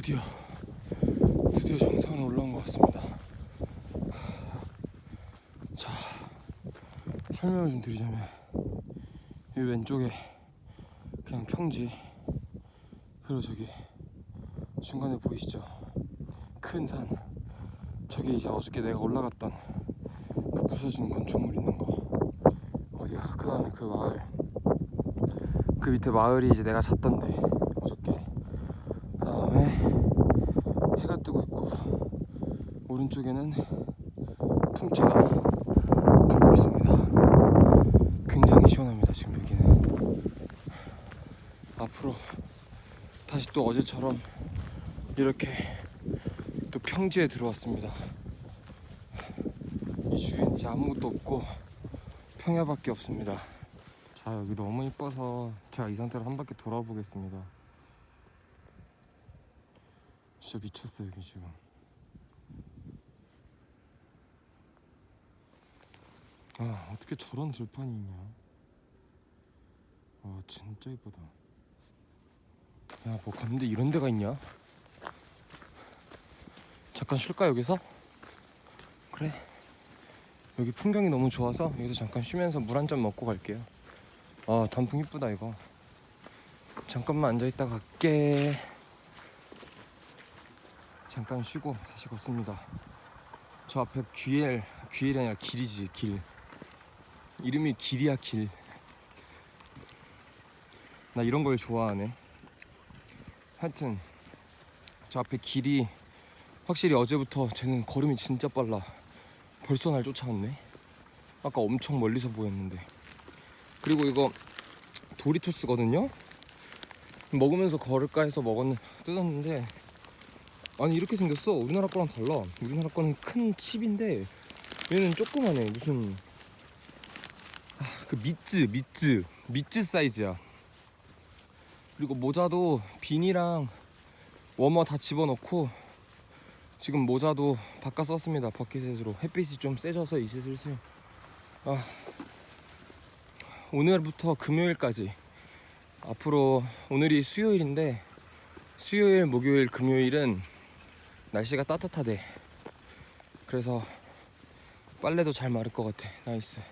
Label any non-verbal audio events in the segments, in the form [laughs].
드디어 드디어 정상으로 올라온 것 같습니다. 자 설명을 좀 드리자면 이 왼쪽에 그냥 평지 그리고 저기 중간에 보이시죠? 큰 산. 저게 이제 어저께 내가 올라갔던 그 부서진 건축물 있는 거. 어디야? 그 다음에 그 마을. 그 밑에 마을이 이제 내가 잤던데 어저께. 그 다음에 해가 뜨고 있고 오른쪽에는 풍채가 돌고 있습니다. 굉장히 시원합니다 지금 여기는. 앞으로 다시 또 어제처럼 이렇게 또 평지에 들어왔습니다. 이 주위엔 이제 아무것도 없고 평야밖에 없습니다. 자 여기 너무 이뻐서 제가 이 상태로 한 바퀴 돌아보겠습니다. 진짜 미쳤어 여기 지금. 아 어떻게 저런 들판이 있냐? 와 진짜 이쁘다. 야, 뭐 갔는데 이런 데가 있냐? 잠깐 쉴까 여기서? 그래. 여기 풍경이 너무 좋아서 여기서 잠깐 쉬면서 물 한 잔 먹고 갈게요. 아, 단풍 이쁘다 이거. 잠깐만 앉아 있다 갈게. 잠깐 쉬고 다시 걷습니다. 저 앞에 귀엘, 귀엘이 아니라 길이지 길. 이름이 길이야 길. 나 이런 걸 좋아하네. 하여튼 저 앞에 길이 확실히 어제부터 쟤는 걸음이 진짜 빨라. 벌써 날 쫓아왔네. 아까 엄청 멀리서 보였는데. 그리고 이거 도리토스거든요? 먹으면서 걸을까 해서 먹었 뜯었는데 아니 이렇게 생겼어. 우리나라 거랑 달라. 우리나라 거는 큰 칩인데 얘는 조그만해 무슨 아, 그 미츠 미츠 미츠 사이즈야. 그리고 모자도 비니랑 워머 다 집어넣고 지금 모자도 바꿔 썼습니다. 버킷셋으로. 햇빛이 좀 세져서 이제 슬슬 아, 오늘부터 금요일까지. 앞으로 오늘이 수요일인데 수요일 목요일 금요일은 날씨가 따뜻하대. 그래서 빨래도 잘 마를 것 같아. 나이스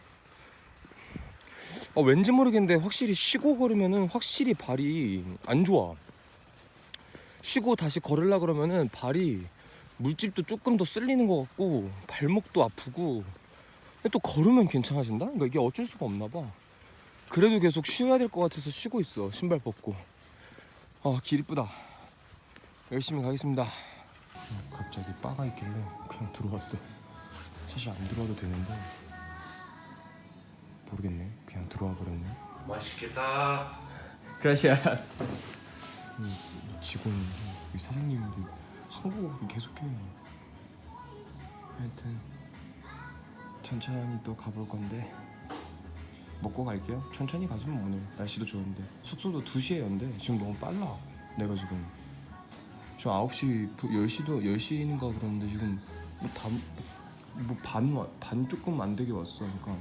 어, 왠지 모르겠는데 확실히 쉬고 걸으면은 확실히 발이 안 좋아. 쉬고 다시 걸으려 그러면은 발이 물집도 조금 더 쓸리는 것 같고 발목도 아프고 또 걸으면 괜찮아진다? 그러니까 이게 어쩔 수가 없나 봐. 그래도 계속 쉬어야 될 것 같아서 쉬고 있어. 신발 벗고. 아, 길 이쁘다. 열심히 가겠습니다. 어, 갑자기 바가 있길래 그냥 들어왔어. 사실 안 들어와도 되는데 모르겠네. 그냥 들어와 버렸네. 맛있겠다. 그라시아스. 직원 이 사장님들 한국어를 계속해. 하여튼 천천히 또 가볼 건데 먹고 갈게요. 천천히 뭐 오늘 날씨도 좋은데 숙소도 2시에 연대. 지금 너무 빨라. 내가 지금 저 9시 10시도 10시인가 그러는데 지금 뭐다뭐반 조금 안 되게 왔어. 그러니까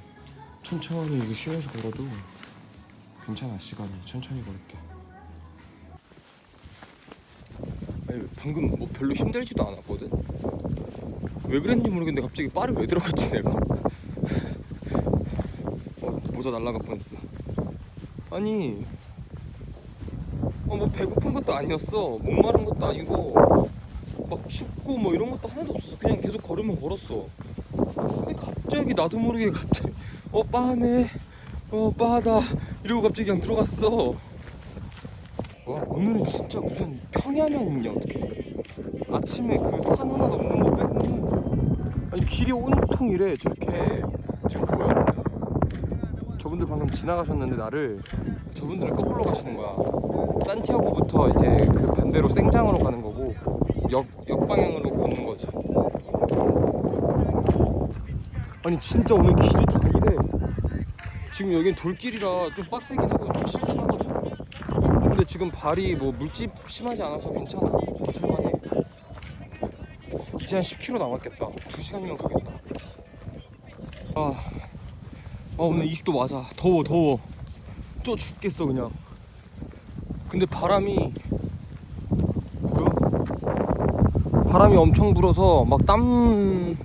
천천히 이거 쉬면서 걸어도 괜찮아 시간이 천천히 걸을게. 아니, 방금 뭐 별로 힘들지도 않았거든. 왜 그랬는지 모르겠는데 갑자기 바를 왜 들어갔지 내가? [laughs] 어, 모자 날라가 뻔했어. 아니, 어, 뭐 배고픈 것도 아니었어. 목마른 것도 아니고 막 춥고 뭐 이런 것도 하나도 없었어. 그냥 계속 걸으면 걸었어. 근데 갑자기 나도 모르게 갑자기 어 빠네, 어 빠다 이러고 갑자기 그냥 들어갔어. 와 오늘은 진짜 무슨 평야면이냐 어떻게 아침에 그 산 하나 넘는 거 빼고. 아니 길이 온통 이래 저렇게. 지금 보여? 저분들 방금 지나가셨는데 나를 저분들은 거꾸로 가시는 거야. 산티아고부터 이제 그 반대로 생장으로 가는 거고 역, 역방향으로 걷는 거지. 아니 진짜 오늘 길이 다 지금 여긴 돌길이라 좀 빡세긴 하고 좀 싫긴 하거든 근데 지금 발이 뭐 물집 심하지 않아서 괜찮아. 버틸만해. 이제 한 10km 남았겠다. 2시간이면 가겠다. 아, 아 오늘 20도 맞아. 더워 더워. 쪄 죽겠어 그냥. 근데 바람이 보여? 바람이 엄청 불어서 막 땀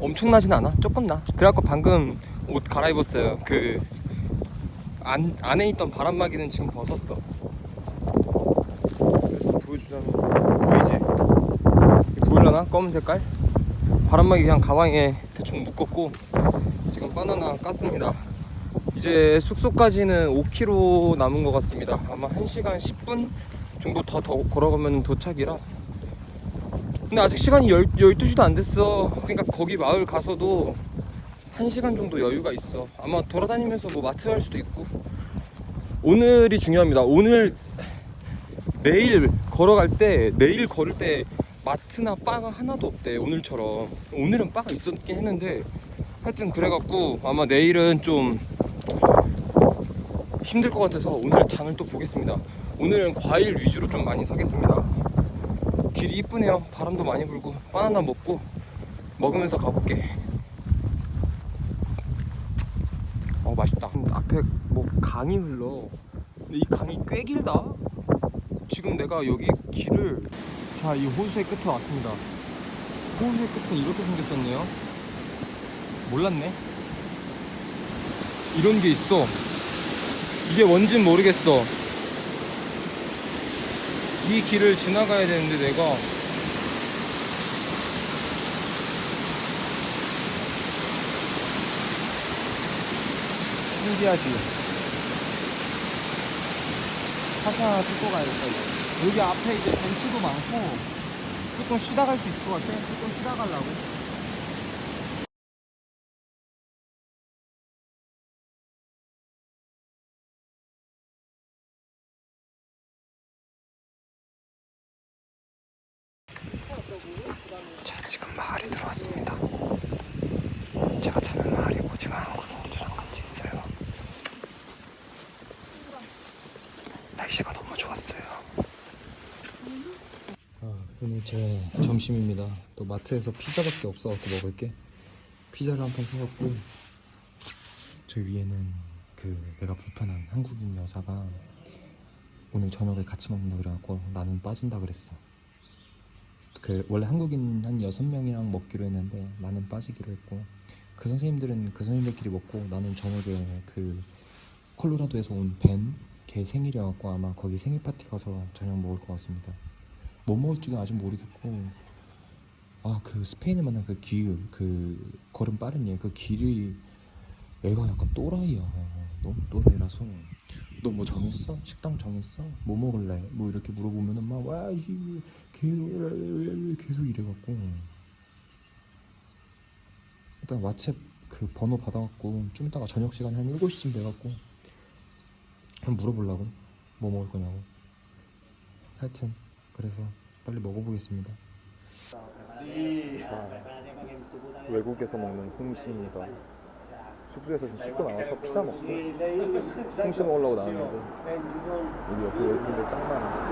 엄청 나진 않아 조금 나 그래갖고 방금 옷 갈아입었어요 그 안, 안에 있던 바람막이는 지금 벗었어 그래서 보여주자면 보이지? 보일려나? 검은 색깔? 바람막이 그냥 가방에 대충 묶었고 지금 바나나 깠습니다 이제 숙소까지는 5km 남은 것 같습니다 아마 1시간 10분 정도 더, 더 걸어가면 도착이라 근데 아직 시간이 10, 12시도 안 됐어 그러니까 거기 마을 가서도 1시간 정도 여유가 있어. 아마 돌아다니면서 뭐 마트 갈 수도 있고. 오늘이 중요합니다. 오늘 내일 걸어갈 때 내일 걸을 때 마트나 바가 하나도 없대 오늘처럼. 오늘은 바가 있었긴 했는데 하여튼 그래갖고 아마 내일은 좀 힘들 것 같아서 오늘 장을 또 보겠습니다. 오늘은 과일 위주로 좀 많이 사겠습니다. 길이 이쁘네요. 바람도 많이 불고 바나나 먹고 먹으면서 가볼게 어 맛있다. 앞에 뭐 강이 흘러. 근데 이 강이 꽤 길다. 지금 내가 여기 길을 자 이 호수의 끝에 왔습니다. 호수의 끝은 이렇게 생겼었네요. 몰랐네. 이런 게 있어. 이게 뭔진 모르겠어. 이 길을 지나가야 되는데 내가 신기하지. 하나 뜯고 가야겠다 이거. 여기 앞에 이제 벤치도 많고 조금 쉬다 갈 수 있을 것 같아. 조금 쉬다 가려고. 자 지금 마을에 들어왔습니다. 제가 찾는 마을이고 지금 한국인들이랑 같이 있어요 날씨가 너무 좋았어요 아, 오늘 제 점심입니다. 또 마트에서 피자밖에 없어갖고 먹을 게. 피자를 한 판 사갖고 저 위에는 그 내가 불편한 한국인 여사가 오늘 저녁을 같이 먹는다 그래갖고 나는 빠진다 그랬어. 그 원래 한국인 한 여섯 명이랑 먹기로 했는데 나는 빠지기로 했고 그 선생님들은 그 선생님들끼리 먹고 나는 저녁에 그 콜로라도에서 온 벤 걔 생일이어갖고 아마 거기 생일 파티 가서 저녁 먹을 것 같습니다. 뭐 먹을지는 아직 모르겠고 아 그 스페인에 만난 그 기읒 그 걸음 빠른 얘그 길이 애가 약간 또라이야 너무 또라이라서 너 뭐 정했어? 식당 정했어? 뭐 먹을래? 뭐 이렇게 물어보면은 막와 계속 계속 이래갖고 일단 왓츠앱 그 번호 받아갖고 좀 이따가 저녁 시간 한 7시쯤 돼갖고 한번 물어보려고 뭐 먹을 거냐고 하여튼 그래서 빨리 먹어보겠습니다. 자 외국에서 먹는 홍시입니다. 숙소에서 지금 씻고 나와서 피자 먹고. 홍시 먹으려고 나왔는데 여기 옆에 외국인들 짱 많아.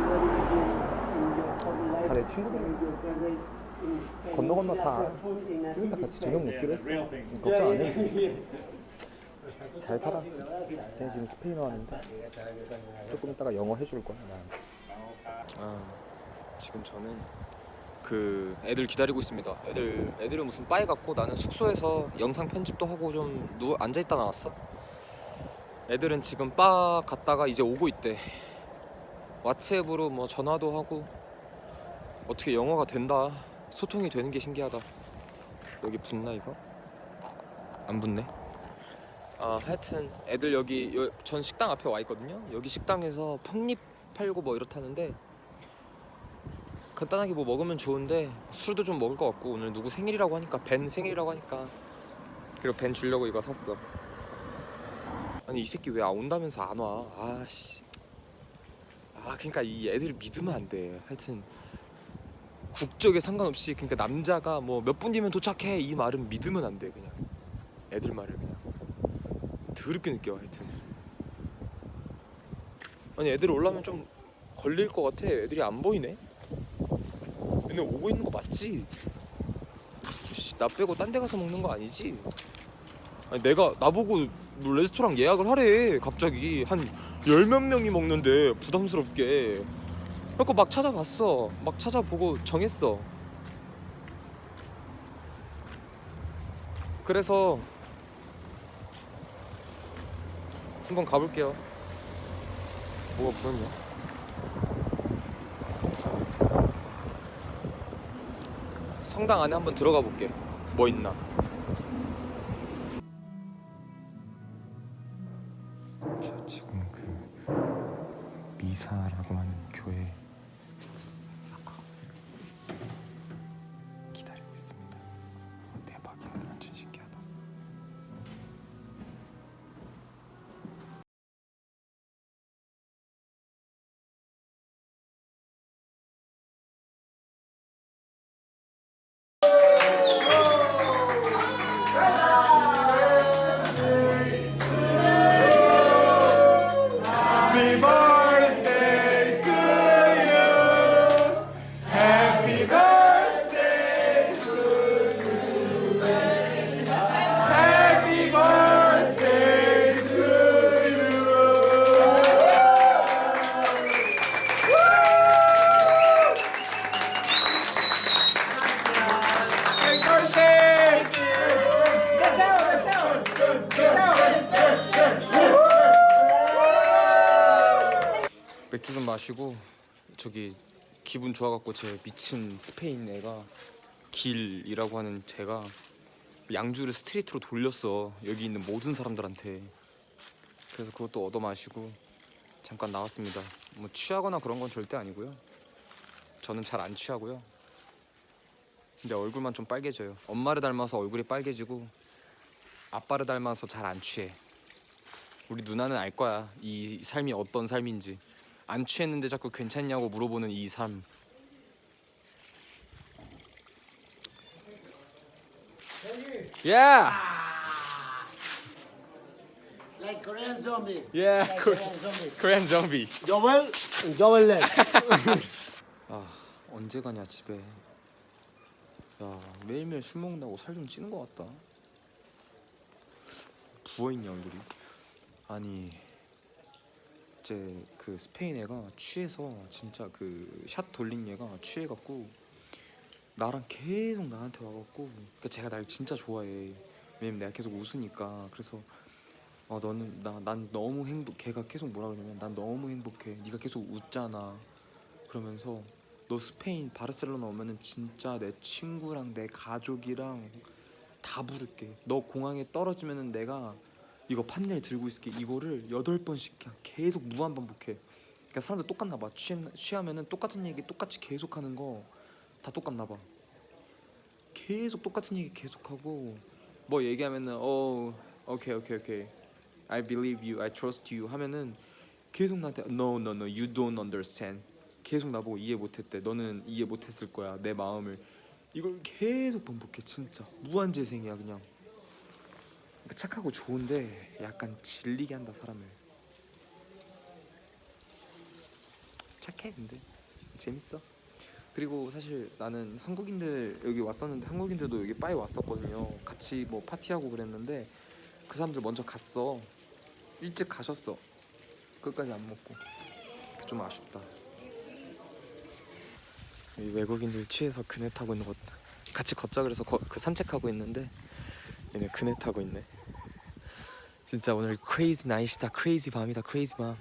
다 내 친구들이야 건너 건너 다 알아. 좀 이따 같이 저녁 먹기로 했어. 걱정 안 해도 돼 잘 살아. 제가 지금 스페인어 하는데. 조금 이따가 영어 해줄 거야 나한테. 아 지금 저는 그 애들 기다리고 있습니다. 애들 애들은 무슨 바에 갔고 나는 숙소에서 영상 편집도 하고 좀 누워 앉아 있다 나왔어. 애들은 지금 바 갔다가 이제 오고 있대. 왓츠앱으로 뭐 전화도 하고 어떻게 영어가 된다. 소통이 되는 게 신기하다. 여기 붙나 이거? 안 붙네? 아 하여튼 애들 여기 여- 전 식당 앞에 와 있거든요. 여기 식당에서 펑립 팔고 뭐 이렇다는데 간단하게 뭐 먹으면 좋은데 술도 좀 먹을 것 같고 오늘 누구 생일이라고 하니까 벤 생일이라고 하니까 그리고 벤 주려고 이거 샀어 아니 이 새끼 왜 온다면서 안 와? 아씨. 아 그러니까 이 애들 믿으면 안 돼. 하여튼 국적에 상관없이 그러니까 남자가 뭐 몇 분 뒤면 도착해 이 말은 믿으면 안 돼 그냥. 애들 말을 그냥. 더럽게 와 하여튼. 아니 애들 올라면 좀 걸릴 것 같아. 애들이 안 보이네. 얘네 오고 있는 거 맞지? 씨, 나 빼고 딴 데 가서 먹는 거 아니지? 아니 내가 나보고 뭐 레스토랑 예약을 하래 갑자기 한 열 몇 명이 먹는데 부담스럽게 그래갖고 막 찾아봤어. 막 찾아보고 정했어. 그래서 한번 가볼게요. 뭐가 부럽냐? 성당 안에 한번 들어가 볼게. 뭐 있나? 맥주 좀 마시고 저기 기분 좋아갖고 제 미친 스페인 애가 길이라고 하는 제가 양주를 스트레이트로 돌렸어. 여기 있는 모든 사람들한테. 그래서 그것도 얻어 마시고 잠깐 나왔습니다. 뭐 취하거나 그런 건 절대 아니고요. 저는 잘 안 취하고요. 근데 얼굴만 좀 빨개져요. 엄마를 닮아서 얼굴이 빨개지고 아빠를 닮아서 잘 안 취해. 우리 누나는 알 거야. 이 삶이 어떤 삶인지 안 취했는데 자꾸 괜찮냐고 물어보는 이 삶. Yeah, Like Korean zombie. yeah, Like Kor- Korean zombie. Korean zombie. Double leg. 아 언제 가냐 집에. 야 매일매일 술 먹는다고 살 좀 찌는 것 같다. 부어 있냐 얼굴이. 아니 이제 그 스페인 애가 취해서 진짜 그 샷 돌린 얘가 취해갖고 나랑 계속 나한테 와갖고 그러니까 제가 날 진짜 좋아해. 왜냐면 내가 계속 웃으니까 그래서 어 너는 나 난 너무 행복. 걔가 계속 뭐라 그러냐면 난 너무 행복해. 네가 계속 웃잖아. 그러면서 너 스페인 바르셀로나 오면은 진짜 내 친구랑 내 가족이랑 다 부를게. 너 공항에 떨어지면은 내가 이거 판넬 들고 있을게. 이거를 여덟 번씩 그냥 계속 무한 반복해. 그러니까 사람들 똑같나 봐. 취 취하면은 똑같은 얘기 똑같이 계속 하는 거 다 똑같나 봐. 계속 똑같은 얘기 계속 하고 뭐 얘기하면은 어 오케이 오케이 오케이 I believe you, I trust you 하면은 계속 나한테 No, no, no, you don't understand. 계속 나보고 이해 못했대. 너는 이해 못했을 거야. 내 마음을 이걸 계속 반복해. 진짜 무한 재생이야 그냥. 착하고 좋은데 약간 질리게 한다 사람을. 착해 근데 재밌어. 그리고 사실 나는 한국인들 여기 왔었는데 한국인들도 여기 바에 왔었거든요. 같이 뭐 파티하고 그랬는데 그 사람들 먼저 갔어. 일찍 가셨어. 끝까지 안 먹고. 좀 아쉽다. 이 외국인들 취해서 그네 타고 있는 것 같이 걷자 그래서 거, 그 산책하고 있는데 얘네 그네 타고 있네. 진짜 오늘 크레이지 나이시다. 크레이지 밤이다. 크레이지 밤.